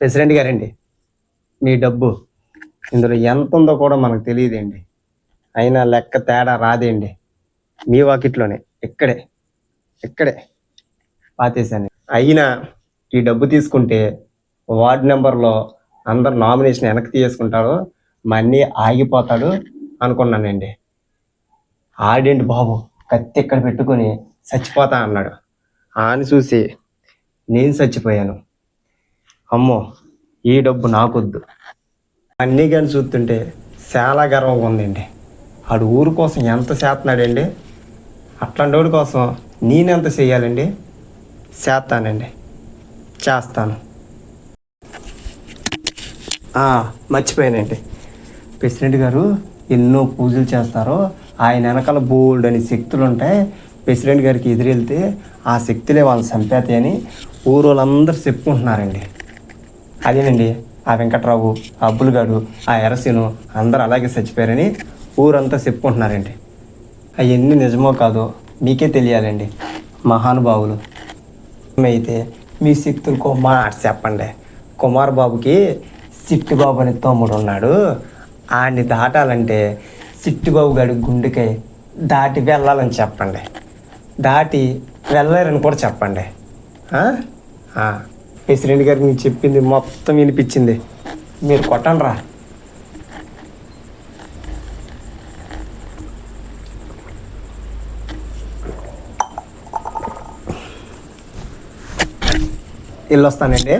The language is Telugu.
ప్రెసిడెంట్ గారండి మీ డబ్బు. ఇందులో ఎంత ఉందో కూడా మనకు తెలియదండి. అయినా లెక్క తేడా రాదేండి. మీ వాకిట్లోనే ఇక్కడే ఇక్కడే పాతేశాను. అయినా ఈ డబ్బు తీసుకుంటే వార్డ్ నెంబర్లో అందరు నామినేషన్ వెనక్కి తీసుకుంటాడు మనీ ఆగిపోతాడు అనుకున్నానండి. ఆడేంటి బాబు కత్తి ఇక్కడ పెట్టుకొని చచ్చిపోతా అన్నాడు. ఆని చూసి నేను చచ్చిపోయాను. అమ్మో ఈ డబ్బు నాకొద్దు. అన్నీ కానీ చూస్తుంటే చాలా గర్వంగా ఉందండి. ఆడు ఊరు కోసం ఎంత చేస్తున్నాడండి? అట్లాంటి వాడి కోసం నేనెంత చేయాలండి? చేస్తానండి. చేస్తాను. మర్చిపోయానండి. ప్రెసిడెంట్ గారు ఎన్నో పూజలు చేస్తారో ఆయన వెనకాల బోల్డ్ అనే శక్తులు ఉంటాయి ప్రెసిడెంట్ గారికి ఎదురెళ్తే ఆ శక్తులే వాళ్ళు చంపేతాయని ఊరు వాళ్ళందరూ చెప్పుకుంటున్నారండి. అదేనండి ఆ వెంకట్రావు ఆ అబ్బులుగాడు ఆ ఎరసీను అందరూ అలాగే చచ్చిపోయారని ఊరంతా చెప్పుకుంటున్నారండి. అవన్నీ నిజమో కాదో మీకే తెలియాలండి మహానుభావులు. అయితే మీ శక్తులకు మాట చెప్పండి. కుమార్ బాబుకి సిట్టిబాబు అనే తమ్ముడు ఉన్నాడు. ఆడిని దాటాలంటే సిట్టిబాబు గారి గుండెకై దాటి వెళ్ళాలని చెప్పండి. దాటి వెళ్ళారని కూడా చెప్పండి. ప్రెసిడెంట్ గారికి మీకు చెప్పింది మొత్తం వినిపించింది. మీరు కొట్టండి రా వెళ్ళొస్తానండి